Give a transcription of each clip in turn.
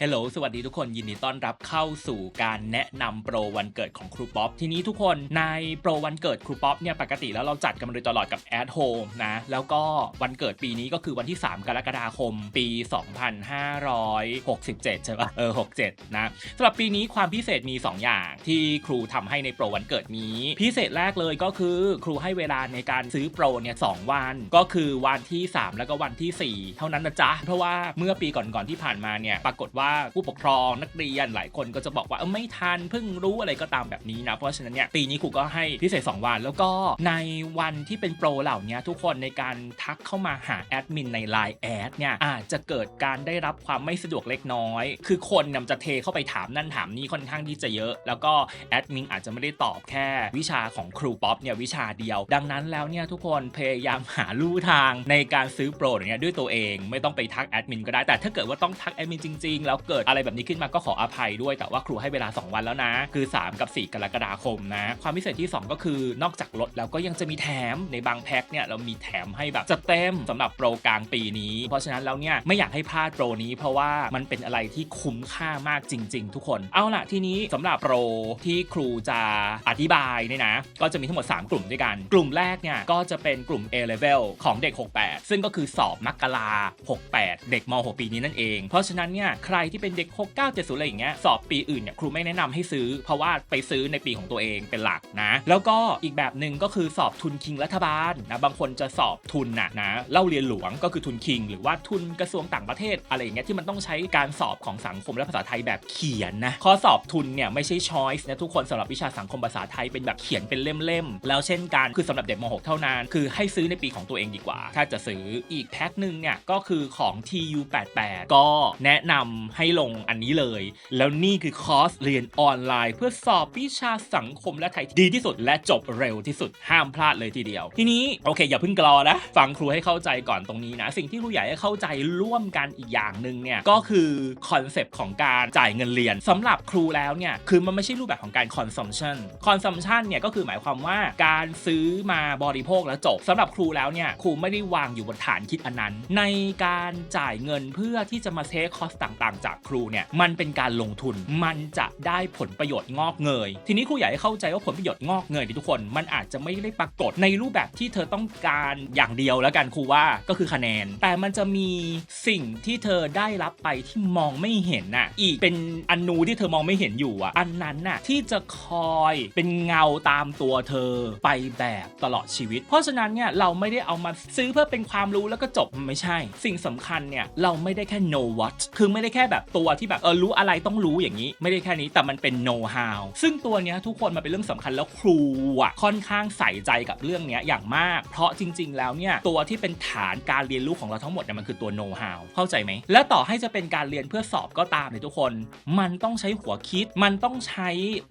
ฮลโหลสวัสดีทุกคนยินดีต้อนรับเข้าสู่การแนะนำโปรวันเกิดของครูป๊อปทีนี้ทุกคนในโปรวันเกิดครูป๊อปเนี่ยปกติแล้วเราจัดกันมาโดยตลอดกับ At Home นะแล้วก็วันเกิดปีนี้ก็คือวันที่ 3 กรกฎาคม ปี 2567 ใช่ปะเออ 67 นะสำหรับปีนี้ความพิเศษมี 2 อย่างที่ครูทำให้ในโปรวันเกิดนี้ พิเศษแรกเลยก็คือครูให้เวลาในการซื้อโปรเนี่ยสวัน ก็คือวันที่ 3 แล้วก็วันที่ 4 เท่านั้นนะจ๊ะเพราะว่าเมื่อปีก่อนๆที่ผ่านมาเนี่ยปรากฏว่าผู้ปกครองนักเรียนหลายคนก็จะบอกว่าเออไม่ทันเพิ่งรู้อะไรก็ตามแบบนี้นะ เพราะฉะนั้นเนี่ยปีนี้ครูก็ให้พิเศษ 2 วัน แล้วก็ในวันที่เป็นโปรเหล่านี้ทุกคนในการทักเข้ามาหาแอดมินใน Line แอดเนี่ยอาจจะเกิดการได้รับความไม่สะดวกเล็กน้อย คือคนนำจะเทเข้าไปถามนั่นถามนี่ค่อนข้างที่จะเยอะ แล้วก็แอดมินอาจจะไม่ได้ตอบแค่วิชาของครูป๊อปเนี่ยวิชาเดียว ดังนั้นแล้วเนี่ยทุกคนพยายามหาลู่ทางในการซื้อโปรเนี่ยด้วยตัวเอง ไม่ต้องไปทักแอดมินก็ได้แต่ถ้าเกิดว่าต้องทักแอดมินจริงๆแล้วเกิดอะไรแบบนี้ขึ้นมาก็ขออภัยด้วย แต่ว่าครูให้เวลา 2 วันแล้วนะ คือ 3 กับ 4 กรกฎาคมนะ ความพิเศษที่ 2 ก็คือนอกจากลดแล้วก็ยังจะมีแถมในบางแพ็คเนี่ยเรามีแถมให้แบบจะเต็มสำหรับโปรกลางปีนี้ เพราะฉะนั้นแล้วเนี่ยไม่อยากให้พลาดโปรนี้ เพราะว่ามันเป็นอะไรที่คุ้มค่ามากจริง ๆ ทุกคน เอาล่ะทีนี้สำหรับโปรที่ครูจะอธิบายเนี่ยนะ ก็จะมีทั้งหมด 3 กลุ่มด้วยกัน กลุ่มแรกเนี่ยก็จะเป็นกลุ่ม A level ของเด็ก 68 ซึ่งก็คือสอบมกรา68 เด็กม 6 ปีนี้นั่นเอง เพราะฉะนั้นเนี่ยใครที่เป็นเด็ก 69 70 อะไรอย่างเงี้ยสอบปีอื่นเนี่ยครูไม่แนะนำให้ซื้อ เพราะว่าไปซื้อในปีของตัวเองเป็นหลักนะ แล้วก็อีกแบบหนึ่งก็คือสอบทุนคิงรัฐบาลนะบางคนจะสอบทุนนะนะเล่าเรียนหลวงก็คือทุนคิง หรือว่าทุนกระทรวงต่างประเทศอะไรอย่างเงี้ยที่มันต้องใช้การสอบของสังคมและภาษาไทยแบบเขียนนะข้อสอบทุนเนี่ยไม่ใช่ช้อยส์นะทุกคนสำหรับวิชาสังคมภาษาไทยเป็นแบบเขียนเป็นเล่มๆแล้วเช่นกันคือสำหรับเด็กม .6 เท่านั้น คือให้ซื้อในปีของตัวเองดีกว่า ถ้าจะซื้ออีกแพ็คหนึ่งเนี่ยก็คือของ TU88 ก็แนะนำให้ลงอันนี้เลย แล้วนี่คือคอร์สเรียนออนไลน์ เพื่อสอบวิชาสังคมและไทยดีที่สุด และจบเร็วที่สุดห้ามพลาดเลยทีเดียว ทีนี้โอเค อย่าเพิ่งกรอนะ ฟังครูให้เข้าใจก่อนตรงนี้นะ สิ่งที่ครูอยากให้เข้าใจร่วมกันอีกอย่างหนึ่งเนี่ยก็คือคอนเซปต์ของการจ่ายเงินเรียนสำหรับครูแล้วเนี่ยคือมันไม่ใช่รูปแบบของการ consumption consumption เนี่ยก็คือหมายความว่าการซื้อมาบริโภคแล้วจบสำหรับครูแล้วเนี่ยครูไม่ได้วางอยู่บนฐานคิดอันนั้น ในการจ่ายเงินเพื่อที่จะมาเทคคอสต่างๆจากครูเนี่ยมันเป็นการลงทุนมันจะได้ผลประโยชน์งอกเงย ทีนี้ครูอยากให้เข้าใจว่าผลประโยชน์งอกเงยที่ทุกคน มันอาจจะไม่ได้ปรากฏในรูปแบบที่เธอต้องการอย่างเดียวแล้วกันครูว่าก็คือคะแนน แต่มันจะมีสิ่งที่เธอได้รับไปที่มองไม่เห็นน่ะอีกเป็นอนูที่เธอมองไม่เห็นอยู่อะอันนั้นน่ะที่จะคอยเป็นเงาตามตัวเธอไปแบบตลอดชีวิต เพราะฉะนั้นเนี่ยเราไม่ได้เอามาซื้อเพื่อเป็นความรู้แล้วก็จบไม่ใช่ สิ่งสำคัญเนี่ยเราไม่ได้แค่ know what คือไม่ได้แค่แบบตัวที่แบบเออรู้อะไรต้องรู้อย่างนี้ ไม่ได้แค่นี้แต่มันเป็น know how ซึ่งตัวเนี้ยทุกคนมันเป็นเรื่องสำคัญแล้วครูอะค่อนข้างใส่ใจกับเรื่องเนี้ยอย่างมาก เพราะจริง ๆ แล้วเนี่ยตัวที่เป็นฐานการเรียนรู้ของเราทั้งหมดเนี่ยมันคือตัว know how เข้าใจไหมและต่อให้จะเป็นการเรียนเพื่อสอบก็ตามเลยทุกคน มันต้องใช้หัวคิด มันต้องใช้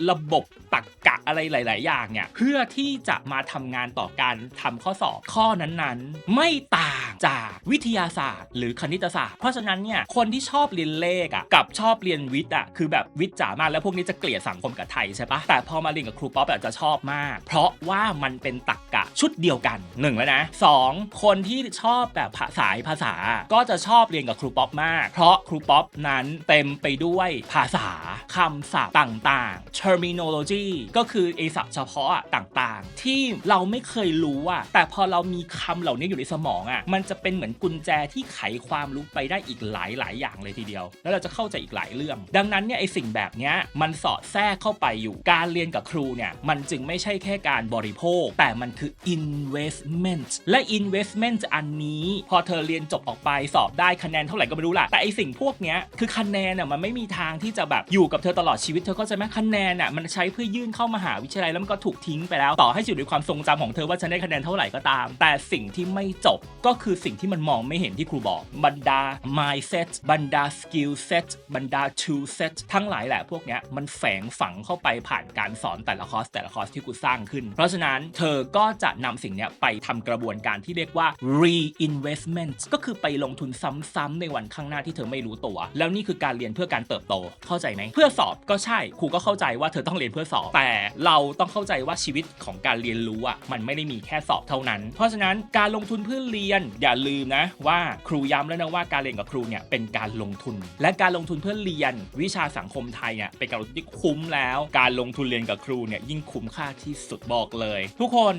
ระบบตรรกกะอะไรหลาย ๆ อย่างเนี่ยเพื่อที่จะมาทำงานต่อการทำข้อสอบข้อนั้นๆ ไม่ต่างจากวิทยาศาสตร์ หรือคณิตศาสตร์ เพราะฉะนั้นเนี่ยคนที่ชอบเรียนเลขอะกับชอบเรียนวิทย์อะคือแบบวิทย์จ๋ามากแล้วพวกนี้จะเกลียดสังคมกับไทยใช่ปะแต่พอมาเรียนกับครูป๊อปอาจจะชอบมาก เพราะว่ามันเป็นตรกกะชุดเดียวกันหนึ่งแล้วนะสองคนที่ชอบแบบภาษายภาษา ก็จะชอบเรียนกับครูป๊อปมาก เพราะครูป๊อปนั้นเต็มไปด้วยภาษาคำศัพท์ต่างๆ terminology ก็คือไอศัพท์เฉพาะอะต่างๆ ที่เราไม่เคยรู้อะแต่พอเรามีคำเหล่านี้อยู่ในสมองอะมันจะเป็นเหมือนกุญแจที่ไขความรู้ไปได้อีกหลายๆ อย่างเลยทีเดียวแล้วเราจะเข้าใจอีกหลายเรื่อง ดังนั้นเนี่ยไอสิ่งแบบเนี้ยมันสอดแทรกเข้าไปอยู่ การเรียนกับครูเนี่ยมันจึงไม่ใช่แค่การบริโภค แต่มันคือ investment และ investment อันนี้พอเธอเรียนจบออกไปสอบได้คะแนนเท่าไหร่ก็ไม่รู้ล่ะแต่ไอสิ่งพวกเนี้ยคือคะแนนน่ะมันไม่มีทางที่จะแบบอยู่กับเธอตลอดชีวิตเธอเข้าใจไหมคะแนนน่ะมันใช้เพื่อยื่นเข้ามหาวิทยาลัยแล้วมันก็ถูกทิ้งไปแล้วต่อให้อยู่ในความทรงจำของเธอว่าฉันได้คะแนนเท่าไหร่ก็ตาม แต่สิ่งที่ไม่จบก็คือสิ่งที่มันมองไม่เห็นที่ครูบอกบรรดา mindset บรรดา skill set บรรดา tool set ทั้งหลายแหละพวกเนี้ยมันแฝงฝังเข้าไปผ่านการสอนแต่ละคอร์สแต่ละคอร์สที่กูสร้างขึ้น เพราะฉะนั้นเธอก็จะนำสิ่งเนี้ยไปทำกระบวนการที่เรียกว่า reinvestment ก็คือไปลงทุนซ้ำๆในวันข้างหน้าที่เธอไม่รู้ตัว แล้วนี่คือการเรียนเพื่อการเติบโตเข้าใจไหมเพื่อสอบก็ใช่ครูก็เข้าใจว่าเธอต้องเรียนเพื่อสอบ แต่เราต้องเข้าใจว่าชีวิตของการเรียนรู้อะมันไม่ได้มีแค่สอบเท่านั้น เพราะฉะนั้นการลงทุนเพื่อเรียนอย่าลืมนะว่าครูย้ำแล้วนะว่าการเรียนกับครูเนี่ยเป็นการลงทุนและการลงทุนเพื่อเรียนวิชาสังคมไทยเนี่ยเป็นการลงทุนที่คุ้มแล้ว การลงทุนเรียนกับครูเนี่ยยิ่งคุ้มค่าที่สุดบอกเลย ทุกคน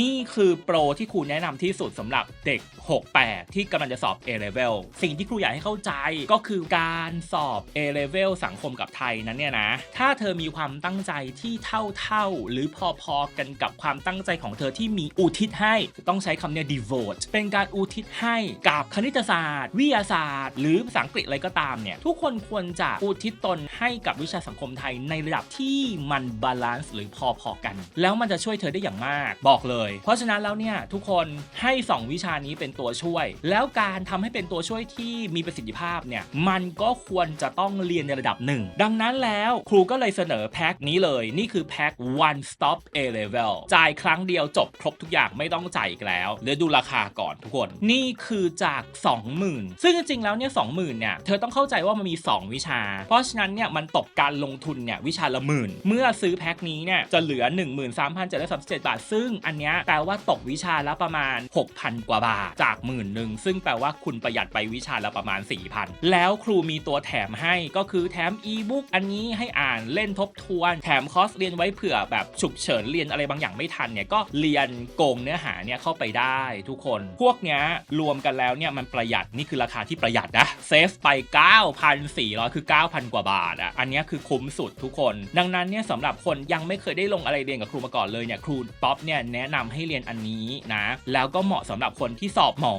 นี่คือโปรที่ครูแนะนำที่สุดสำหรับเด็ก 68 ที่กำลังจะสอบ A level สิ่งที่ครูอยากให้เข้าใจก็คือการสอบ A level สังคมกับไทยนั้นเนี่ยนะถ้าเธอมีความตั้งใจที่เท่าๆหรือพอๆกันกับความตั้งใจของเธอที่มีอุทิศให้ต้องใช้คำเนี้ย devote เป็นการอุทิศให้กับคณิตศาสตร์ วิทยาศาสตร์ หรือภาษาอังกฤษอะไรก็ตามเนี่ยทุกคนควรจะอุทิศตนให้กับวิชาสังคมไทยในระดับที่มันบาลานซ์หรือพอๆกัน แล้วมันจะช่วยเธอได้อย่างมากบอกเลย เพราะฉะนั้นแล้วเนี่ยทุกคนให้ 2 วิชานี้เป็นตัวช่วย แล้วการทำให้เป็นตัวช่วยที่มีประสิทธิภาพเนี่ยมันก็ควรจะต้องเรียนในระดับหนึ่งดังนั้นแล้วครูก็เลยเสนอแพ็คนี้เลยนี่คือแพ็ค one stop A level จ่ายครั้งเดียวจบครบทุกอย่างไม่ต้องจ่ายอีกแล้วเดี๋ยวดูราคาก่อนทุกคน นี่คือจาก 20,000 ซึ่งจริงๆแล้วเนี่ย20,000เนี่ยเธอต้องเข้าใจว่ามันมี 2 วิชา เพราะฉะนั้นเนี่ยมันตกการลงทุนเนี่ยวิชาละหมื่น เมื่อซื้อแพ็คนี้เนี่ยจะเหลือ 13,737 บาท ซึ่งอันเนี้ยแปลว่าตกวิชาละประมาณ 6,000 กว่าบาทจากหมื่นหนึ่งซึ่งแปลว่าคุณประหยัดไปวิชาละประมาณ 4,000 แล้วครูมีตัวแถมให้ก็คือแถมอีบุ๊กอันนี้ให้อ่านเล่นทบทวน แถมคอร์สเรียนไว้เผื่อแบบฉุกเฉินเรียนอะไรบางอย่างไม่ทันเนี่ยก็เรียนโกงเนื้อหาเนี่ยเข้าไปได้ทุกคน พวกเนี้ยรวมกันแล้วเนี่ยมันประหยัดนี่คือราคาที่ประหยัดนะเซฟไป9,400 คือ 9,000 กว่าบาทอะ อันนี้คือคุ้มสุดทุกคน ดังนั้นเนี่ยสำหรับคนยังไม่เคยได้ลงอะไรเรียนกับครูมาก่อนเลยเนี่ยครูป๊อปเนี่ยแนะนำให้เรียนอันนี้นะ แล้วก็เหมาะสำหรับคนที่สอบหมอ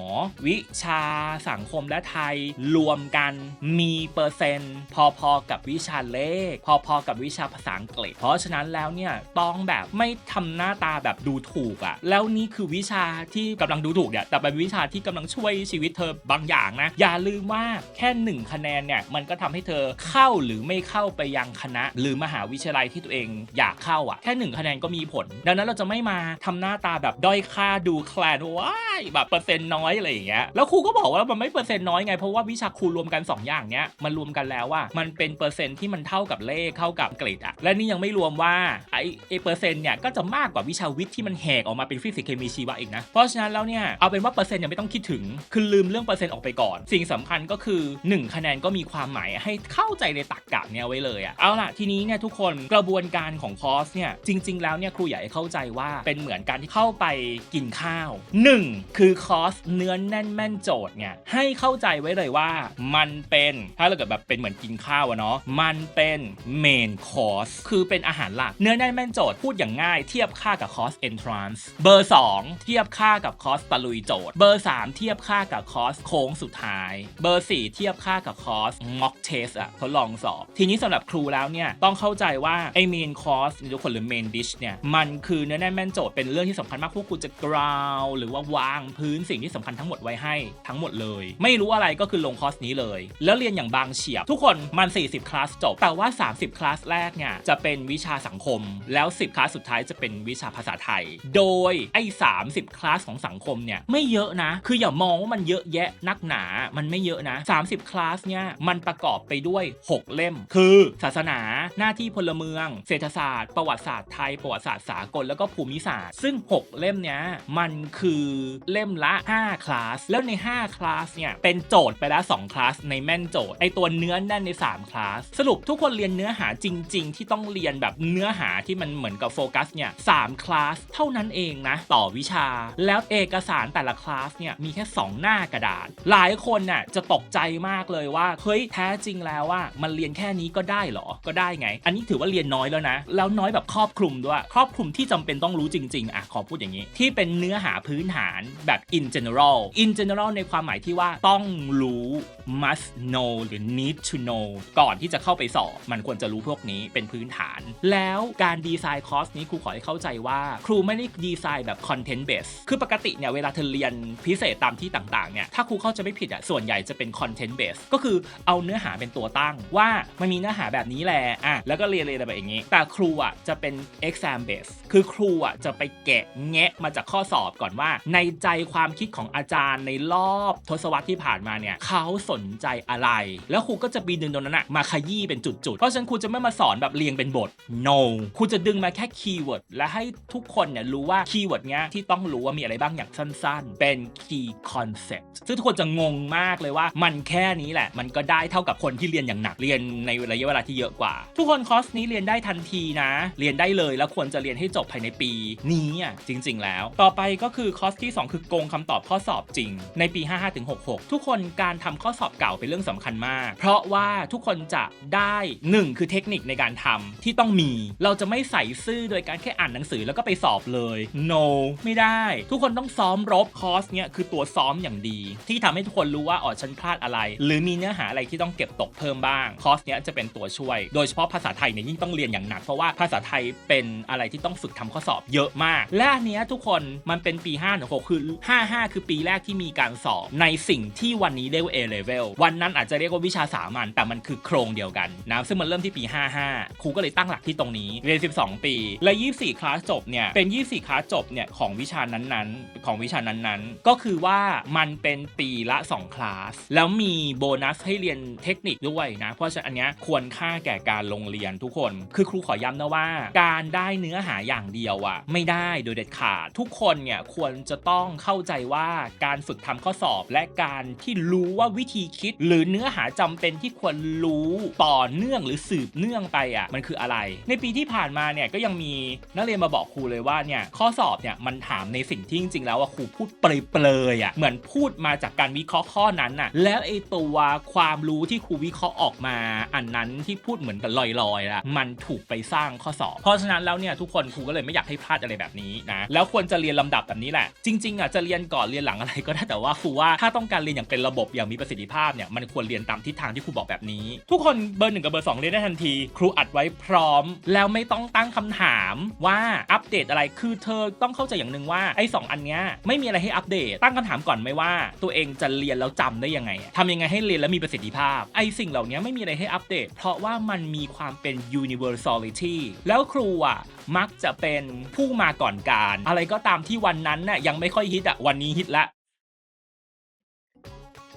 วิชา สังคมและไทยรวมกันมีเปอร์เซ็นต์ พอๆกับวิชาเลข พอๆกับวิชาภาษาอังกฤษ เพราะฉะนั้นแล้วเนี่ยต้องแบบไม่ทำหน้าตาแบบดูถูกอะแล้วนี่คือวิชาที่กำลังดูถูกเนี่ยแต่เป็นวิชาที่กำลังช่วยชีวิตเธอบางอย่างนะอย่าลืมว่าแค่หนึ่งคะแนนเนี่ยมันก็ทำให้เธอเข้าหรือไม่เข้าไปยังคณะ หรือมหาวิทยาลัยที่ตัวเองอยากเข้าอะแค่หนึ่งคะแนนก็มีผล ดังนั้นเราจะไม่มาทำหน้าตาแบบด้อยค่าดูแคลนว้ายแบบเปอร์เซ็นต์น้อยอะไรอย่างเงี้ยแล้วครูก็บอกว่ามันไม่เปอร์เซ็นต์น้อยไงเพราะว่าวิชาครูรวมกัน 2 อย่างเนี้ยมันรวมกันแล้วว่ามันเป็นเปอร์เซ็นต์ที่มันเท่ากับเลขเท่ากับอังกฤษอะและนี่ยังไม่รวมว่าไอไอเปอร์เซ็นต์เนี่ยก็จะมากกว่าวิชาวิทย์ที่มันแหกออกมาเป็นฟิสิกส์เคมีชีวะอีกนะเพราะฉะนั้นแล้วเนี่ยเอาเป็นว่าเปอร์เซ็นต์ยังไม่ต้องคิดถึงคือลืมเรื่องเปอร์เซ็นต์ออกไปก่อน สิ่งสำคัญก็คือ 1 คะแนนก็มีความหมายให้เข้าใจในตรรกะเนี่ยไว้เลยอะเอาล่ะทีนี้เนี่ยทุกคนกระบวนการของคอร์สเนี่ยจริง ๆ แล้วเนี่ยครูอยากให้เข้าใจว่าเป็นเหมือนการที่เข้าไปกินข้าว 1 คือคอร์สเนื้อแน่นแม่นโจทย์เนี่ยให้เข้าใจไว้เลยว่ามันเป็นถ้าเราเกิดแบบเป็นเหมือนกินข้าวอะเนาะมันเป็นเมนคอร์สคือเป็นอาหารหลัก เนื้อแน่นแม่นโจทย์พูดอย่างง่าย เทียบค่ากับคอร์ส entrance เบอร์ 2 เทียบค่ากับคอร์สตะลุยโจทย์ เบอร์ 3 เทียบค่ากับคอร์สโค้งสุดท้าย เบอร์ 4 เทียบค่ากับคอร์ส mock test อะทดลองสอบ ทีนี้สำหรับครูแล้วเนี่ย ต้องเข้าใจว่าไอ้ main course หรือทุกคนหรือ main dish เนี่ย มันคือเนื้อแน่นแม่นโจทย์เป็นเรื่องที่สำคัญมากพวกคุณจะ ground หรือว่าวางพื้นสิ่งที่สำคัญทั้งหมดไว้ให้ทั้งหมดเลย ไม่รู้อะไรก็คือลงคอร์สนี้เลย แล้วเรียนอย่างบางเฉียบ ทุกคนมัน 40 คลาสจบ แต่ว่า 30 คลาสแรกเนี่ยจะเป็นวิชาสังคม แล้ว 10 คลาสสุดท้ายจะเป็นวิชาภาษาไทย โดยไอ้ 30 คลาสของสังคมเนี่ยไม่เยอะนะ คืออย่ามองว่ามันเยอะแยะนักหนา มันไม่เยอะนะ 30 คลาสเนี่ยมันประกอบไปด้วย 6 เล่ม คือ ศาสนา หน้าที่พลเมือง เศรษฐศาสตร์ ประวัติศาสตร์ไทย ประวัติศาสตร์สากล แล้วก็ภูมิศาสตร์ ซึ่ง 6 เล่มเนี้ยมันคือเล่มละ 5 คลาส แล้วใน 5 คลาสเนี่ยเป็นโจทย์ไปแล้ว 2 คลาส ในแม่นโจทย์ ไอตัวเนื้อแน่นใน 3 คลาส สรุปทุกคนเรียนเนื้อหาจริง ๆ ที่ต้องเรียนแบบเนื้อหาที่มันเหมือนกับโฟกัสเนี่ยสามคลาสเท่านั้นเองนะต่อวิชา แล้วเอกสารแต่ละคลาสเนี่ยมีแค่ 2 หน้ากระดาษ หลายคนน่ะจะตกใจมากเลยว่าว่าเฮ้ยแท้จริงแล้วว่ามันเรียนแค่นี้ก็ได้เหรอก็ได้ไง อันนี้ถือว่าเรียนน้อยแล้วนะ แล้วน้อยแบบครอบคลุมด้วยครอบคลุมที่จำเป็นต้องรู้จริงๆอะขอพูดอย่างนี้ ที่เป็นเนื้อหาพื้นฐานแบบ in general in general ในความหมายที่ว่าต้องรู้ must know หรือ need to know ก่อนที่จะเข้าไปสอบ มันควรจะรู้พวกนี้เป็นพื้นฐาน แล้วการดีไซน์คอร์สนี้ครูขอให้เข้าใจว่า ครูไม่ได้ดีไซน์แบบ content base คือปกติเนี่ยเวลาเธอเรียนพิเศษตามที่ต่างๆเนี่ยถ้าครูเข้าใจไม่ผิดอะส่วนใหญ่จะเป็น content base ก็คือเอาเนื้อหาเป็นตัวตั้งว่ามันมีเนื้อหาแบบนี้แหละอะแล้วก็เรียนเรียนแบบอย่างนี้ แต่ครูอะจะเป็น exam base คือครูอะจะไปแกะแงะมาจากข้อสอบก่อนว่า ในใจความคิดของอาจารย์ในรอบทศวรรษที่ผ่านมาเนี่ยเขาสนใจอะไร แล้วครูก็จะปีดึงตรงนั้นอะมาขยี้เป็นจุดๆ เพราะฉะนั้นครูจะไม่มาสอนแบบเรียงเป็นบท no ครูจะดึงมาแค่คีย์เวิร์ดและให้ทุกคนเนี่ยรู้ว่าคีย์เวิร์ดเนี้ยที่ต้องรู้ว่ามีอะไรบ้างอย่างสั้นๆ เป็น key concept ซึ่งทุกคนจะงงมากเลยว่ามันแค่นี้แหละมันก็ได้เท่ากับคนที่เรียนอย่างหนักเรียนในระยะเวลาที่เยอะกว่า ทุกคนคอร์สนี้เรียนได้ทันทีนะ เรียนได้เลยแล้วควรจะเรียนให้จบภายในปีนี้อะจริง ๆ แล้ว ต่อไปก็คือคอร์สที่ 2 คือโกงคำตอบข้อสอบจริง ในปี 55-66 ทุกคนการทำข้อสอบเก่าเป็นเรื่องสำคัญมาก เพราะว่าทุกคนจะได้ 1 คือเทคนิคในการทำที่ต้องมี เราจะไม่ใส่ซื่อโดยการแค่อ่านหนังสือแล้วก็ไปสอบเลย no ไม่ได้ ทุกคนต้องซ้อมรบคอร์สเนี้ยคือตัวซ้อมอย่างดี ที่ทำให้ทุกคนรู้ว่าอ๋อฉันพลาดอะไร หรือมีเนื้อื้อหาอะไรที่ต้องเก็บตกเพิ่มบ้าง คอร์สเนี้ยจะเป็นตัวช่วย โดยเฉพาะภาษาไทยเนี่ยยิ่งต้องเรียนอย่างหนัก เพราะว่าภาษาไทยเป็นอะไรที่ต้องฝึกทำข้อสอบเยอะมาก และเนี้ยทุกคนมันเป็นปี5 6 6คือ 55 คือปีแรกที่มีการสอบ ในสิ่งที่วันนี้เรียกว่า A level วันนั้นอาจจะเรียกว่าวิชาสามัญแต่มันคือโครงเดียวกันนะซึ่งมันเริ่มที่ปี 55 ครูก็เลยตั้งหลักที่ตรงนี้เรียน 12 ปี และ 24 คลาสจบเนี่ยเป็น 24 คลาสจบเนี่ยของวิชานั้นๆ ของวิชานั้นๆ ก็คือว่ามันเป็นปีละ 2 คลาส แล้วมีโบนัสให้เรียนเทคนิคด้วยนะ เพราะฉะนั้นอันเนี้ยควรค่าแก่การลงเรียนทุกคน คือครูขอย้ำนะว่า การได้เนื้อหาอย่างเดียวอะไม่ได้โดยเด็ดขาด ทุกคนเนี่ยควรจะต้องเข้าใจว่าการฝึกทำข้อสอบ และการที่รู้ว่าวิธีคิด หรือเนื้อหาจำเป็นที่ควรรู้ต่อเนื่องหรือสืบเนื่องไปอะมันคืออะไร ในปีที่ผ่านมาเนี่ยก็ยังมีนักเรียนมาบอกครูเลยว่าเนี่ยข้อสอบเนี่ยมันถามในสิ่งที่จริงๆแล้วว่าครูพูดเปรยๆอะเหมือนพูดมาจากการวิเคราะห์ข้อนั้นน่ะแล้วไอตัวความรู้ที่ครูวิเคราะห์ออกมา อันนั้นที่พูดเหมือนกับลอยๆละมันถูกไปสร้างข้อสอบ เพราะฉะนั้นแล้วเนี่ยทุกคนครูก็เลยไม่อยากให้พลาดอะไรแบบนี้นะแล้วควรจะเรียนลำดับแบบนี้แหละ จริงๆอะจะเรียนก่อนเรียนหลังอะไรก็ได้แต่ว่าครูว่าถ้าต้องการเรียนอย่างเป็นระบบอย่างมีประสิทธิภาพเนี่ยมันควรเรียนตามทิศทางที่ครูบอกแบบนี้ ทุกคนเบอร์หนึ่งกับเบอร์สองเรียนได้ทันที ครูอัดไว้พร้อม แล้วไม่ต้องตั้งคำถามว่าอัปเดตอะไรคือเธอต้องเข้าใจอย่างหนึ่งว่าไอ้สองอันเนี้ยไม่มีอะไรให้อัปเดต ตั้งคำถามก่อนไหมว่า ตัวเองจะเรียนแล้วจำได้ยังไงทำยังไงให้เรียนแล้วมีประสิทธิภาพ ไอสิ่งเหล่านี้ไม่มีอะไรให้อัปเดต เพราะว่ามันมีความเป็น universality แล้วครูอะมักจะเป็นผู้มาก่อนการ อะไรก็ตามที่วันนั้นน่ะยังไม่ค่อยฮิตอะวันนี้ฮิตละ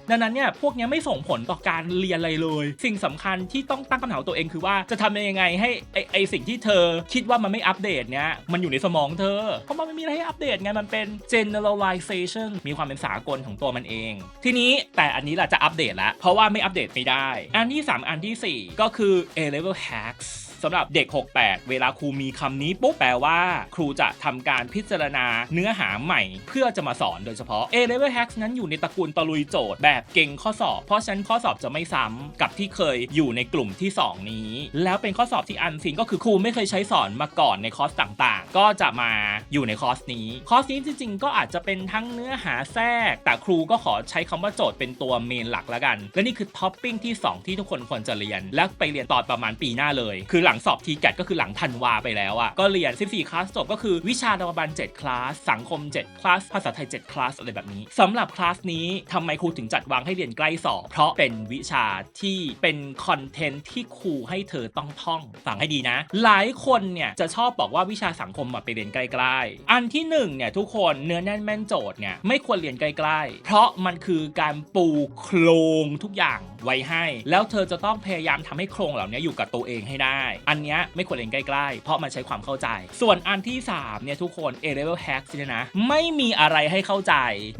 ดังนั้นเนี่ยพวกนี้ไม่ส่งผลต่อการเรียนอะไรเลย สิ่งสำคัญที่ต้องตั้งคำถามตัวเองคือว่าจะทำยังไงให้ไอไอสิ่งที่เธอคิดว่ามันไม่อัปเดตเนี้ยมันอยู่ในสมองเธอ เพราะมันไม่มีอะไรให้อัปเดตไงมันเป็น generalization มีความเป็นสากลของตัวมันเอง ทีนี้แต่อันนี้แหละจะอัปเดตแล้วเพราะว่าไม่อัปเดตไม่ได้ อันที่ 3 อันทีสี่4 ก็คือ A level hacks สำหรับเด็ก 68 เวลาครูมีคำนี้ปุ๊บแปลว่า ครูจะทำการพิจารณาเนื้อหาใหม่ เพื่อจะมาสอนโดยเฉพาะ A level hacks นั้นอยู่ในตระกูลตะลุยโจทย์แบบเก่งข้อสอบ เพราะฉะนั้นข้อสอบจะไม่ซ้ำกับที่เคยอยู่ในกลุ่มที่ 2 นี้ แล้วเป็นข้อสอบที่อันซินก็คือครูไม่เคยใช้สอนมาก่อนในคอร์สต่างๆ ก็จะมาอยู่ในคอร์สนี้ คอร์สนี้จริงๆ ก็อาจจะเป็นทั้งเนื้อหาแทรก แต่ครูก็ขอใช้คำว่าโจทย์เป็นตัวเมนหลักแล้วกัน และนี่คือท็อปปิ้งที่ 2 ที่ทุกคนควรจะเรียน และไปเรียนตอนประมาณปีหน้าเลย คือหลังลังสอบทีแกก็คือหลังธันวาไปแล้วอะก็เรียน 14 คลาสจบก็คือวิชาธรรมบัญ7คลาสสังคม 7 คลาส ภาษาไทย 7 คลาส อะไรแบบนี้สำหรับคลาสนี้ทำไมครูถึงจัดวางให้เรียนใกล้สอบ เพราะเป็นวิชาที่เป็นคอนเทนต์ที่ครูให้เธอต้องท่องฟังให้ดีนะ หลายคนเนี่ยจะชอบบอกว่าวิชาสังคมมาไปเรียนใกล้ๆ อันที่หนึ่งเนี่ยทุกคนเนื้อแน่นแม่นโจทย์เนี่ยไม่ควรเรียนใกล้ๆ เพราะมันคือการปูโครงทุกอย่างไว้ให้ แล้วเธอจะต้องพยายามทำให้โครงเหล่านี้อยู่กับตัวเองให้ได้อันเนี้ยไม่ควรเรียนใกล้ๆ เพราะมันใช้ความเข้าใจ ส่วนอันที่สามเนี่ยทุกคน A level hacks เนี่ยนะ ไม่มีอะไรให้เข้าใจ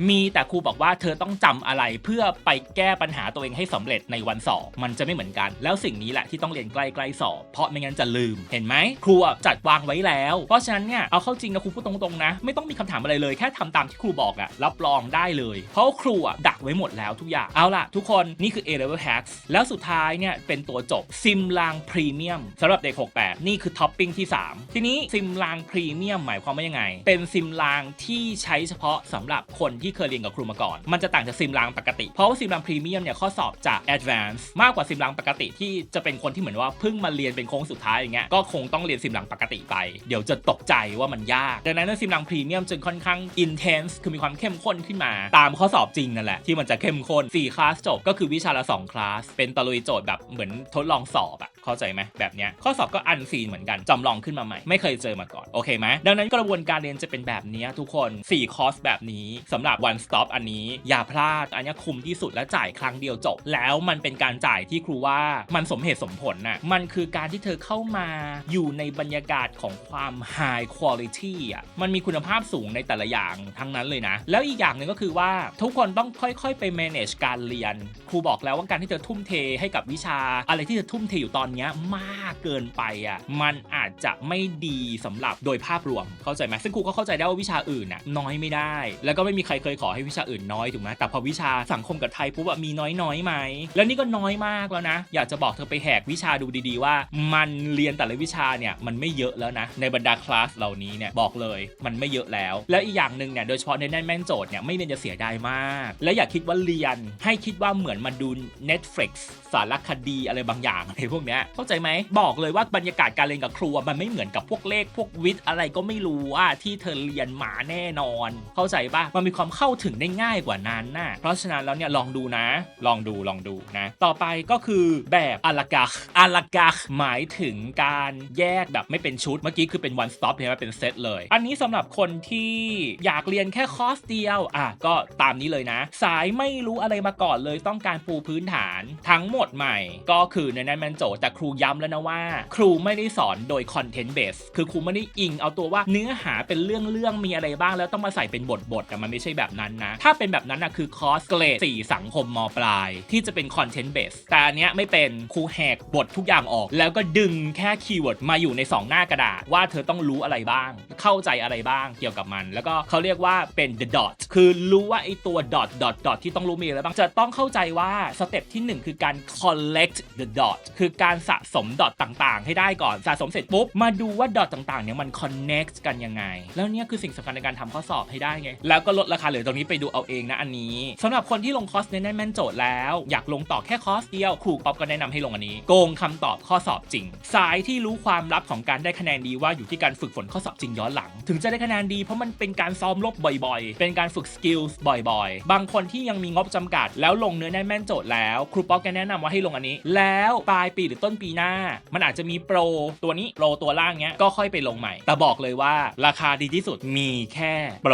มีแต่ครูบอกว่าเธอต้องจำอะไรเพื่อไปแก้ปัญหาตัวเองให้สำเร็จในวันสอบมันจะไม่เหมือนกัน แล้วสิ่งนี้แหละที่ต้องเรียนใกล้ๆสอบ เพราะไม่งั้นจะลืมเห็นไหมครูจัดวางไว้แล้ว เพราะฉะนั้นเนี่ยเอาเข้าจริงนะครูพูดตรงๆนะ ไม่ต้องมีคำถามอะไรเลยแค่ทำตามที่ครูบอกอะรับรองได้เลย เพราะว่าครูอะดักไว้หมดแล้วทุกอย่างเอาล่ะ ทุกคนนี่คือ A level hacks แล้วสุดท้ายเนี่ยเป็นตัวจบซิมลางพรีเมียมสำหรับเด็ก 68 นี่คือท็อปปิ้งที่ 3 ทีนี้ซิมลางพรีเมียมหมายความว่ายังไง เป็นซิมลางที่ใช้เฉพาะสำหรับคนที่เคยเรียนกับครูมาก่อน มันจะต่างจากซิมลางปกติ เพราะว่าซิมลางพรีเมียมเนี่ยข้อสอบจะ advance มากกว่าซิมลางปกติที่จะเป็นคนที่เหมือนว่าเพิ่งมาเรียนเป็นโค้งสุดท้ายอย่างเงี้ย ก็คงต้องเรียนซิมลางปกติไป เดี๋ยวจะตกใจว่ามันยาก ดังนั้นในซิมลางพรีเมียมจึงค่อนข้าง intense คือมีความเข้มข้นขึ้นมา ตามข้อสอบจริงนั่นแหละที่มันจะเข้มข้น4คลาสจบก็คือวิชาละ2คลาสเป็นตะลุยโจทย์แบบเหมือนทดลองสอบอะเข้าใจไหมแบบเนี้ยข้อสอบก็อันซีนเหมือนกันจำลองขึ้นมาใหม่ ไม่เคยเจอมาก่อน โอเคไหมดังนั้นกระบวนการเรียนจะเป็นแบบนี้ทุกคน 4 คอร์สแบบนี้สำหรับ one stop อันนี้ อย่าพลาด อันนี้คุ้มที่สุดและจ่ายครั้งเดียวจบ แล้วมันเป็นการจ่ายที่ครูว่ามันสมเหตุสมผลน่ะมันคือการที่เธอเข้ามาอยู่ในบรรยากาศของความ high quality อะมันมีคุณภาพสูงในแต่ละอย่างทั้งนั้นเลยนะ แล้วอีกอย่างหนึ่งก็คือว่าทุกคนต้องค่อยๆ ไป manage การเรียน ครูบอกแล้วว่าการที่เธอทุ่มเทให้กับวิชา อะไรที่เธอทุ่มเทอยู่ตอนนี้มากเกินไปอะมันอาจจะไม่ดีสำหรับโดยภาพรวมเข้าใจไหมซึ่งครูก็เข้าใจได้ว่าวิชาอื่นน่ะน้อยไม่ได้ แล้วก็ไม่มีใครเคยขอให้วิชาอื่นน้อยถูกไหมแต่พอวิชาสังคมกับไทยปุ๊บมีน้อยน้อยไหมแล้วนี่ก็น้อยมากแล้วนะ อยากจะบอกเธอไปแหกวิชาดูดีๆว่า มันเรียนแต่ละวิชาเนี่ยมันไม่เยอะแล้วนะ ในบรรดาคลาสเหล่านี้เนี่ยบอกเลยมันไม่เยอะแล้ว แล้วอีกอย่างหนึ่งเนี่ยโดยเฉพาะในแน่นแม่นโจทย์เนี่ยไม่เรียนจะเสียดายมาก และอย่าคิดว่าเรียนให้คิดว่าเหมือนมาดู Netflix สารคดีอะไรบางอย่างอะไรพวกเนี้ยเข้าใจไหมบอกอกเลยว่าบรรยากาศการเรียนกับครูมันไม่เหมือนกับพวกเลขพวกวิทย์อะไรก็ไม่รู้อะที่เธอเรียนมาแน่นอน เข้าใจปะมันมีความเข้าถึงได้ง่ายกว่านั้นน่ะเพราะฉะนั้นแล้วเนี่ยลองดูนะ ลองดูลองดูนะ ต่อไปก็คือแบบอาลากาอาลากาหมายถึงการแยกแบบไม่เป็นชุดเมื่อกี้คือเป็น one stop เห็นไหมเป็นเซตเลย อันนี้สำหรับคนที่อยากเรียนแค่คอร์สเดียวอะก็ตามนี้เลยนะ สายไม่รู้อะไรมาก่อนเลยต้องการปูพื้นฐานทั้งหมดใหม่ ก็คือในนั้นแมนโจทย์แต่ครูย้ำแล้วนะว่าครูไม่ได้สอนโดยคอนเทนต์เบสคือครูไม่ได้อิงเอาตัวว่าเนื้อหาเป็นเรื่องเรื่องๆมีอะไรบ้างแล้วต้องมาใส่เป็นบทบทแต่มันไม่ใช่แบบนั้นนะ ถ้าเป็นแบบนั้นนะคือคอร์สเกรด4สังคมมปลาย ที่จะเป็นคอนเทนต์เบสแต่อันเนี้ยไม่เป็นครูแหกบททุกอย่างออก แล้วก็ดึงแค่คีย์เวิร์ดมาอยู่ใน 2 หน้ากระดาษว่าเธอต้องรู้อะไรบ้าง เข้าใจอะไรบ้างเกี่ยวกับมัน แล้วก็เขาเรียกว่าเป็น the dot คือรู้ว่าไอตัว dot dot dot ที่ต้องรู้มีอะไรบ้างจะต้องเข้าใจว่าสเต็ปที่ 1 คือการ collect the dot คือการสะสม dot ต่างๆ ให้ได้ก่อนสะสมเสร็จปุ๊บ มาดูว่า dot ต่างๆเนี่ยมัน connect กันยังไง แล้วเนี่ยคือสิ่งสำคัญในการทำข้อสอบให้ได้ไง แล้วก็ลดราคาเหลือตรงนี้ไปดูเอาเองนะอันนี้สำหรับคนที่ลงคอร์สเน้นแม่นโจทย์แล้ว อยากลงต่อแค่คอร์สเดียวครูป๊อปก็แนะนำให้ลงอันนี้ โกงคำตอบข้อสอบจริง สายที่รู้ความลับของการได้คะแนนดีว่าอยู่ที่การฝึกฝนข้อสอบจริงย้อนหลัง ถึงจะได้คะแนนดีเพราะมันเป็นการซ้อมลบบ่อยๆ เป็นการฝึกสกิลส์บ่อยๆ บางคนที่ยังมีงบจำกัด แล้วลงเนื้อแน่นแม่นโจทย์แล้ว ครูป๊อปแกแนะนำว่าให้ลงอันนี้ แล้วปลายปีหรือต้นปีหน้ามันอาจจะมีโปรตัวนี้โปรตัวล่างเนี้ยก็ค่อยไปลงใหม่ แต่บอกเลยว่าราคาดีที่สุดมีแค่โปร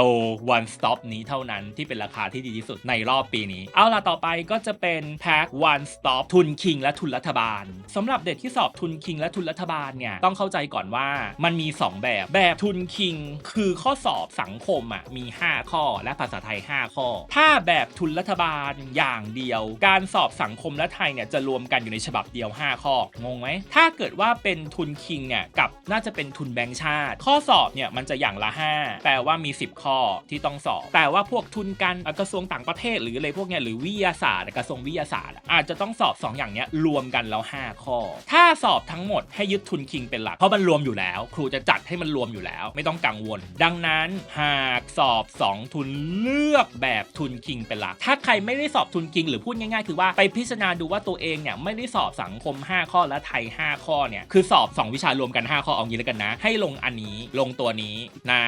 one stop นี้เท่านั้นที่เป็นราคาที่ดีที่สุดในรอบปีนี้ เอาล่ะต่อไปก็จะเป็นแพ็ค one stop ทุนคิงและทุนรัฐบาลสำหรับเด็กที่สอบทุนคิงและทุนรัฐบาลเนี่ยต้องเข้าใจก่อนว่ามันมี 2 แบบแบบทุนคิง คือข้อสอบสังคมอะมี 5 ข้อและภาษาไทย 5 ข้อ ถ้าแบบทุนรัฐบาลอย่างเดียว การสอบสังคมและไทยเนี่ยจะรวมกันอยู่ในฉบับเดียว 5 ข้องงไหมถ้าเกิดว่าเป็นทุนคิงเนี่ยกับน่าจะเป็นทุนแบงค์ชาติ ข้อสอบเนี่ยมันจะอย่างละ 5 แปลว่ามี 10 ข้อที่ต้องสอบ แต่ว่าพวกทุนการกระทรวงต่างประเทศ หรืออะไรพวกเนี้ยหรือวิทยาศาสตร์กระทรวงวิทยาศาสตร์ อาจจะต้องสอบ 2 อย่างเนี้ยรวมกันแล้ว 5 ข้อ ถ้าสอบทั้งหมดให้ยึดทุนคิงเป็นหลักเพราะมันรวมอยู่แล้ว ครูจะจัดให้มันรวมอยู่แล้ว ไม่ต้องกังวล ดังนั้นหากสอบ 2 ทุนเลือกแบบทุนคิงเป็นหลัก ถ้าใครไม่ได้สอบทุนคิง หรือพูดง่ายๆ คือว่าไปพิจารณาดูว่าตัวเองเนี่ยไม่ได้สอบสังคม 5 ข้อและไทย 5ข้อเนี่ยคือสอบ 2 วิชารวมกัน 5 ข้อเอางี้แล้วกันนะ ให้ลงอันนี้ลงตัวนี้นะ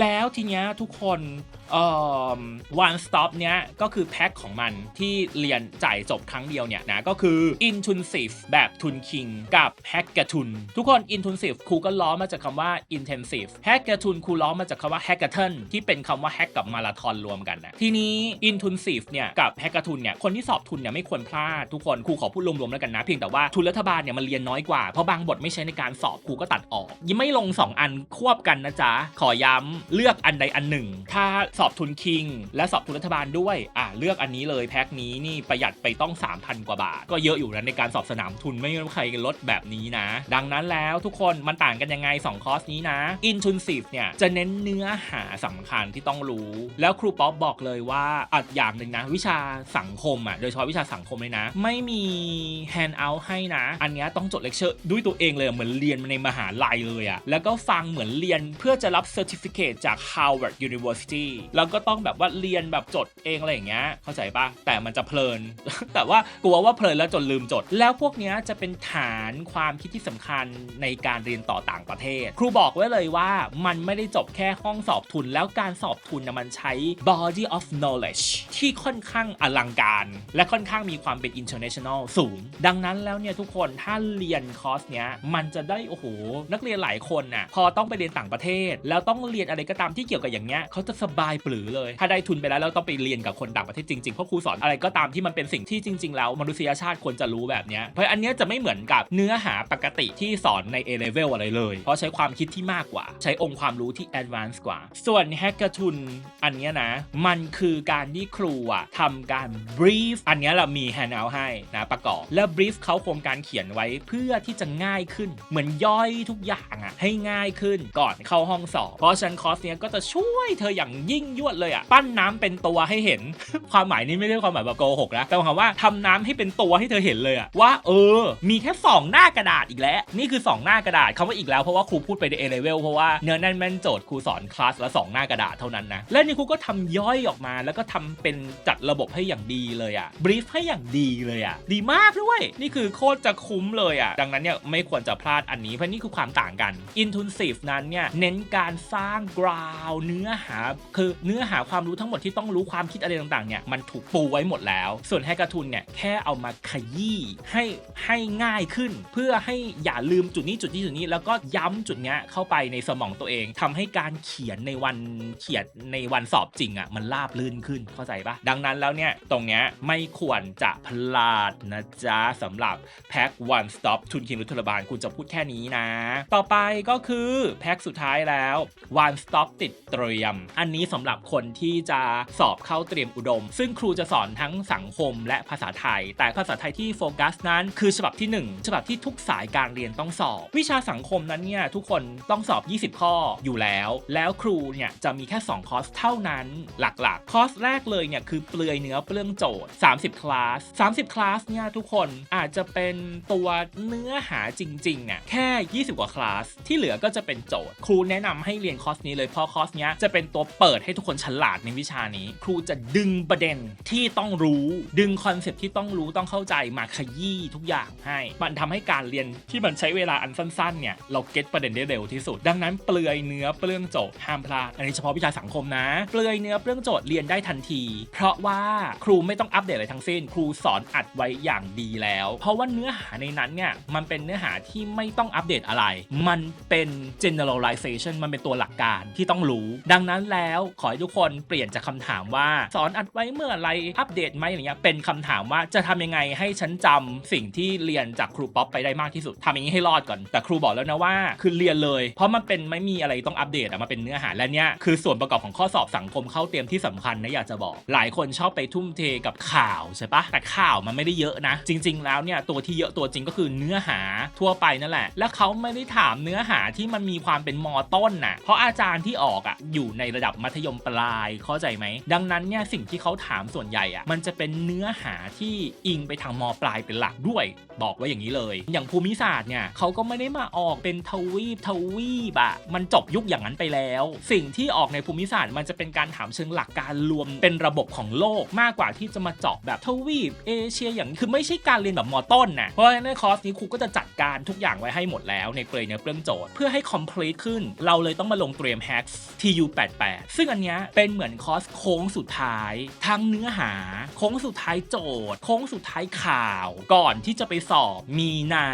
แล้วทีเนี้ยทุกคนเอ่อ one stop เนี้ยก็คือแพ็คของมันที่เรียนจ่ายจบครั้งเดียวเนี่ยนะก็คือ intensive แบบทุนคิงกับ hackathon ทุกคน intensive ครูก็ล้อมาจากคำว่า intensive hackathon ครูล้อมาจากคำว่า hackathon ที่เป็นคำว่า hack กับมาราธอนรวมกันนะทีนี้ intensive เนี่ยกับ hackathon เนี่ยคนที่สอบทุนเนี่ยไม่ควรพลาดทุกคนครูขอพูดรวมๆแล้วกันนะเพียงแต่ว่าทุนรัฐบาลเนี่ยมันเรียนน้อยกว่าเพราะบางบทไม่ใช้ในการสอบครูก็ตัดออกยังไม่ลง 2 อันควบกันนะจ๊ะขอย้ำเลือกอันใดอันหนึ่ง ถ้าสอบทุนคิง และสอบทุนรัฐบาลด้วยอะเลือกอันนี้เลยแพ็คนี้นี่ประหยัดไปต้อง 3,000 กว่าบาท ก็เยอะอยู่นะในการสอบสนามทุนไม่มีใครลดแบบนี้นะ ดังนั้นแล้วทุกคนมันต่างกันยังไง 2 คอร์สนี้นะ Intensive เนี่ยจะเน้นเนื้อหาสำคัญที่ต้องรู้ แล้วครูป๊อปบอกเลยว่าอัดอย่างหนึ่งนะ วิชาสังคมอะโดยเฉพาะวิชาสังคมเลยนะ ไม่มี hand out ให้นะ อันนี้ต้องจดเลคเชอร์ด้วยตัวเองเลยเหมือนเรียนในมหาลัยเลยอะแล้วก็ฟังเหมือนเรียนเพื่อจะรับ certificate ษจาก Harvard University แล้วก็ต้องแบบว่าเรียนแบบจดเองอะไรอย่างเงี้ยเข้าใจปะแต่มันจะเพลิน แต่ว่ากลัวว่าเพลินแล้วจนลืมจด แล้วพวกเนี้ยจะเป็นฐานความคิดที่สำคัญในการเรียนต่อต่างประเทศ ครูบอกไว้เลยว่ามันไม่ได้จบแค่ห้องสอบทุน แล้วการสอบทุนนะมันใช้ body of knowledge ที่ค่อนข้างอลังการ และค่อนข้างมีความเป็น international สูง ดังนั้นแล้วเนี่ยทุกคนถ้าเรียนคอร์สเนี้ยมันจะได้โอ้โหนักเรียนหลายคนน่ะพอต้องไปเรียนต่างประเทศ แล้วต้องเรียนอะไรก็ตามที่เกี่ยวกับอย่างเงี้ยเขาจะสบายปรือเลย ถ้าได้ทุนไปแล้วแล้วต้องไปเรียนกับคนต่างประเทศจริงๆเพราะครูสอนอะไรก็ตามที่มันเป็นสิ่งที่จริง ๆ แล้วมนุษยชาติควรจะรู้แบบเนี้ยเพราะอันเนี้ยจะไม่เหมือนกับเนื้อหาปกติที่สอนใน A level อะไรเลย เพราะใช้ความคิดที่มากกว่า ใช้องค์ความรู้ที่ advance กว่า ส่วนแฮกเกอร์ทุนอันเนี้ยนะ มันคือการที่ครูอะทำการ brief อันเนี้ยเรามี handout ให้นะประกอบ แล้ว brief เขาโครงการเขียนไว้เพื่อที่จะง่ายขึ้น เหมือนย่อยทุกอย่างอะให้ง่ายขึ้นก่อนเข้าห้องสอบเพราะฉันคอร์สเนี้ยก็จะช่วยเธออย่างยิ่งยวดเลยอะปั้นน้ำเป็นตัวให้เห็น ความหมายนี้ไม่ได้ความหมายแบบโกหกนะแต่หมายความว่าทำน้ำให้เป็นตัวให้เธอเห็นเลยอะว่าเออ มีแค่สองหน้ากระดาษอีกแล้ว นี่คือสองหน้ากระดาษคำว่าอีกแล้วเพราะว่าครูพูดไปใน A level เพราะว่าเนื้อแน่นแม่นโจทย์ครูสอนคลาสละสองหน้ากระดาษเท่านั้นนะและนี่ครูก็ทำย่อยออกมาแล้วก็ทำเป็นจัดระบบให้อย่างดีเลยอะบรีฟให้อย่างดีเลยอะดีมากด้วย นี่คือโคตรจะคุ้มเลยอะดังนั้นเนี่ยไม่ควรจะพลาดอันนี้เพราะนี่คือความต่างกัน Intensive นั้นเนี่ยเน้นการสร้างกราวเนื้อหา คือเนื้อหาความรู้ทั้งหมดที่ต้องรู้ความคิดอะไรต่างๆเนี่ยมันถูกปูไว้หมดแล้ว ส่วนแฮกกร์ทุนเนี่ยแค่เอามาขยี้ให้ให้ง่ายขึ้น เพื่อให้อย่าลืมจุดนี้จุดนี้จุดนี้ แล้วก็ย้ำจุดเนี้ยเข้าไปในสมองตัวเองทำให้การเขียนในวันเขียนในวันสอบจริงอะ่ะมันราบลื่นขึ้นเข้าใจปะดังนั้นแล้วเนี่ยตรงเนี้ยไม่ควรจะพลาดนะจ๊ะสำหรับแพ็ก one stop ทุนคิมรุทรบาลคุณจะพูดแค่นี้นะ ต่อไปก็คือแพ็กสุดท้ายแล้ว one stop ติดเตรียม อันนี้สำหรับคนที่จะสอบเข้าเตรียมอุดม ซึ่งครูจะสอนทั้งสังคมและภาษาไทย แต่ภาษาไทยที่โฟกัสนั้น คือฉบับที่ 1 ฉบับที่ทุกสายการเรียนต้องสอบ วิชาสังคมนั้นเนี่ยทุกคนต้องสอบ 20 ข้ออยู่แล้ว แล้วครูเนี่ยจะมีแค่ 2 คอร์สเท่านั้นหลักๆ คอร์สแรกเลยเนี่ยคือเปลือยเนื้อเปลืองโจทย์ 30 คลาส 30 คลาสเนี่ยทุกคนอาจจะเป็นตัวเนื้อหาจริงๆเนี่ยแค่ 20 กว่าคลาส ที่เหลือก็จะเป็นโจทย์ ครูแนะนำให้เรียนคอร์สนี้เลยเพราะคอร์สเนี้ยจะเป็นตัวเปิดให้ทุกคนฉลาดในวิชานี้ ครูจะดึงประเด็นที่ต้องรู้ดึงคอนเซปต์ที่ต้องรู้ต้องเข้าใจมาขยี้ทุกอย่างให้ มันทำให้การเรียนที่มันใช้เวลาอันสั้นๆเนี่ยเราเก็ตประเด็นได้เร็วที่สุด ดังนั้นเปลือยเนื้อเปลืองโจทย์ห้ามพลาดอันนี้เฉพาะวิชาสังคมนะ เปลือยเนื้อเปลืองโจทย์เรียนได้ทันที เพราะว่าครูไม่ต้องอัปเดตอะไรทั้งสิ้น ครูสอนอัดไว้อย่างดีแล้ว เพราะว่าเนื้อหาในนั้นเนี่ยมันเป็นเนื้อหาที่ไม่ต้องอัปเดตอะไร มันเป็น generalization มันเป็นตัวหลักการที่ต้องรู้ ดังนั้นแล้วขอให้ทุกคนเปลี่ยนจากคำถามว่า สอนอัดไว้เมื่อไรอัปเดตไหมอะไรเงี้ยเป็นคำถามว่าจะทำยังไงให้ฉันจำสิ่งที่เรียนจากครูป๊อปไปได้มากที่สุดทำอย่างนี้ให้รอดก่อนแต่ครูบอกแล้วนะว่า คือเรียนเลย เพราะมันเป็นไม่มีอะไรต้องอัปเดตอะมันเป็นเนื้อหาและเนี้ยคือส่วนประกอบของข้อสอบสังคมเข้าเตรียมที่สำคัญนะอยากจะบอก หลายคนชอบไปทุ่มเทกับข่าวใช่ปะแต่ข่าวมันไม่ได้เยอะนะ จริง ๆ แล้วเนี่ยตัวที่เยอะตัวจริงก็คือเนื้อหาทั่วไปนั่นแหละ แล้วเขาไม่ได้ถามเนื้อหาที่มันมีความเป็นมอต้นน่ะเพราะอาจารย์ที่ออกอะอยู่ในระดับมัธยมปลายเข้าใจไหม ดังนั้นเนี่ยสิ่งที่เขาถามส่วนใหญ่อะมันจะเป็นเนื้อหาที่อิงไปทางมปลายเป็นหลักด้วย บอกไว้อย่างนี้เลย อย่างภูมิศาสตร์เนี่ยเขาก็ไม่ได้มาออกเป็นทวีปทวีปอะมันจบยุคอย่างนั้นไปแล้ว สิ่งที่ออกในภูมิศาสตร์มันจะเป็นการถามเชิงหลักการรวมเป็นระบบของโลกมากกว่าที่จะมาเจาะแบบทวีปเอเชียอย่างคือไม่ใช่การเรียนแบบมอต้นนะเพราะฉะนั้นคอร์สนี้ครูก็จะจัดการทุกอย่างไว้ให้หมดแล้วในเปลยเนื้อเปลืองโจทย์เพื่อให้ complete ขึ้น เราเลยต้องมาลงเตรียม hacks TU88 ซึ่งอันเนี้ยเป็นเหมือนคอร์สโค้งสุดท้าย ทั้งเนื้อหา โค้งสุดท้ายโจทย์ โค้งสุดท้ายข่าว ก่อนที่จะไปสอบมีนา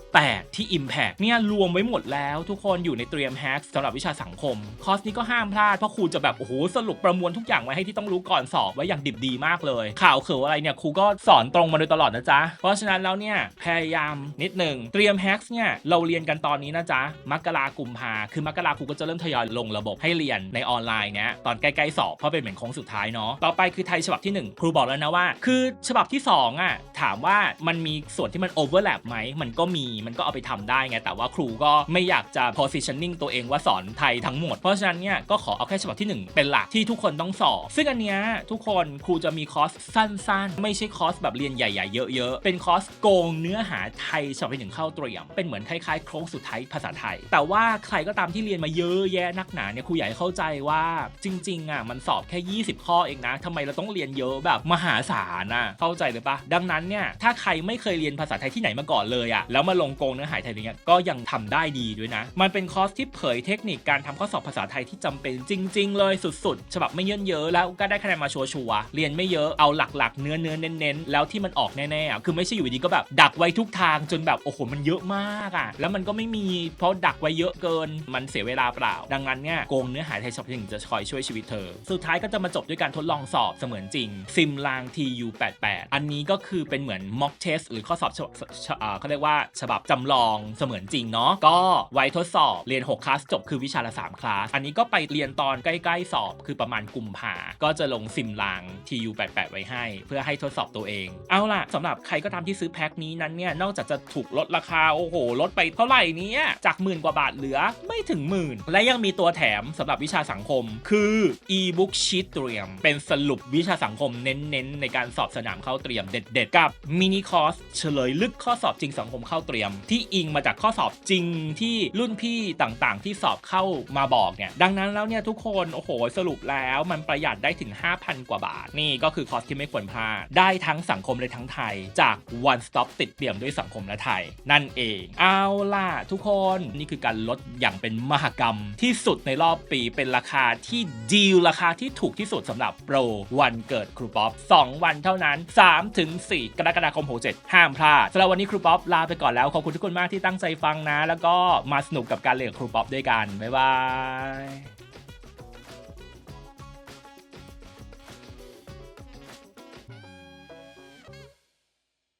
68 ที่ Impact เนี่ยรวมไว้หมดแล้วทุกคนอยู่ในเตรียม hacks สำหรับวิชาสังคม คอร์สนี้ก็ห้ามพลาด เพราะครูจะแบบโอ้โหสรุปประมวลทุกอย่างไว้ให้ที่ต้องรู้ก่อนสอบไว้อย่างดิบดีมากเลย ข่าวเขียวอะไรเนี่ยครูก็สอนตรงมาโดยตลอดนะจ๊ะ เพราะฉะนั้นแล้วเนี่ยพยายามนิดหนึ่งเตรียม hacks เนี่ยเราเรียนกันตอนนี้นะจ๊ะมกรากุมภาคือมกราครูก็จะเริ่มทยอยลงระบบให้เรียนในออนไลน์เนี่ยตอนใกล้ๆสอบเพราะเป็นเหมือนโค้งสุดท้ายเนาะต่อไปคือไทยฉบับที่ 1 ครูบอกแล้วนะว่า คือฉบับที่ 2อะถามว่ามันมีส่วนที่มัน overlap ไหมมันก็มีมันก็เอาไปทำได้ไงแต่ว่าครูก็ไม่อยากจะ positioning ตัวเองว่าสอนไทยทั้งหมด เพราะฉะนั้นเนี่ยก็ขอเอาแค่ฉบับที่ 1 เป็นหลักที่ทุกคนต้องสอบซึ่งอันเนี้ยทุกคนครูจะมีคอร์สสั้นๆ ไม่ใช่คอร์สแบบเรียนใหญ่ๆเยอะๆเป็นคอร์สโกงเนื้อหาไทยฉบับที่หนึ่งเข้าเตรียมเป็นเหมือนคล้ายๆโครงสุดท้ายภาษาไทย แต่ว่าใครก็ตามที่เรียนมาเยอะแยะนักหนาเนี่ยครูให้เข้าใจว่าจริงๆอะมันสอบแค่ 20 ข้อเองนะทำไมเราต้องเรียนเยอะแบบมหาศาลน่ะเข้าใจเลยปะดังนั้นเนี่ยถ้าใครไม่เคยเรียนภาษาไทยที่ไหนมาก่อนเลยอะแล้วมาลงโกงเนื้อหาไทยอย่างเงี้ยก็ยังทำได้ดีด้วยนะ มันเป็นคอร์สที่เผยเทคนิคการทำข้อสอบภาษาไทยที่จำเป็นจริง ๆ เลยสุดๆ ฉบับไม่เยินเยอะแล้วก็ได้คะแนนมาชัวร์ๆเรียนไม่เยอะเอาหลักๆ เนื้อเนื้อเน้นๆแล้วที่มันออกแน่ๆอะคือไม่ใช่อยู่ดีก็แบบดักไว้ทุกทางจนแบบโอ้โหมันเยอะมากอะแล้วมันก็ไม่มีเพราะดักไว้เยอะเกินมันเสียเวลาเปล่าดังนั้นเนี่ยโกงเนื้อหาไทยฉบับถึงจะคอยช่วยชีวิตเธอ สุดท้ายก็จะมาจบด้วยการทดลองสอบเสมือนจริง ซิมลาง TU88 อันนี้ก็คือเป็นเหมือน mock test หรือข้อสอบเขาเรียกว่าฉบับจำลองเสมือนจริงเนาะก็ไว้ทดสอบเรียน 6 คลาสจบคือวิชาละ 3 คลาส อันนี้ก็ไปเรียนตอนใกล้ ๆ สอบคือประมาณกุมภาก็จะลงซิมลาง TU88 ไว้ให้ เพื่อให้ทดสอบตัวเอง เอาล่ะสำหรับใครก็ตามที่ซื้อแพ็คนี้นั้นเนี่ยนอกจากจะถูกลดราคาโอ้โหลดไปเท่าไหร่นี้จากหมื่นกว่าบาทเหลือไม่ถึงหมื่นและยังมีตัวแถมสำหรับวิชาสังคม คือ e-book sheet เตรียม เป็นสรุปวิชาสังคมเน้นๆ ในการสอบสนามเข้าเตรียมเด็ดๆ กับมินิคอร์สเฉลยลึกข้อสอบจริงสังคมเข้าเตรียม ที่อิงมาจากข้อสอบจริงที่รุ่นพี่ต่างๆ ที่สอบเข้ามาบอกเนี่ยดังนั้นแล้วเนี่ยทุกคนโอ้โหสรุปแล้วมันประหยัดได้ถึง 5,000 กว่าบาท นี่ก็คือคอร์สที่ไม่ควรพลาดได้ทั้งสังคมเลยทั้งไทย จาก one stop ติดเตรียมด้วยสังคมและไทย นั่นเอง เอาล่ะทุกคนนี่คือการลดอย่างเป็นมหกรรมที่สุดในรอบปีเป็นราคาที่ดีลราคาที่ถูกที่สุดสำหรับโปรวันเกิดครูป๊อป2วันเท่านั้น 3-4 กรกฎาคม 67 ห้ามพลาดสำหรับวันนี้ครูป๊อปลาไปก่อนแล้ว ขอบคุณทุกคนมากที่ตั้งใจฟังนะ แล้วก็มาสนุกกับการเรียนครูป๊อปด้วยกัน บ๊ายบาย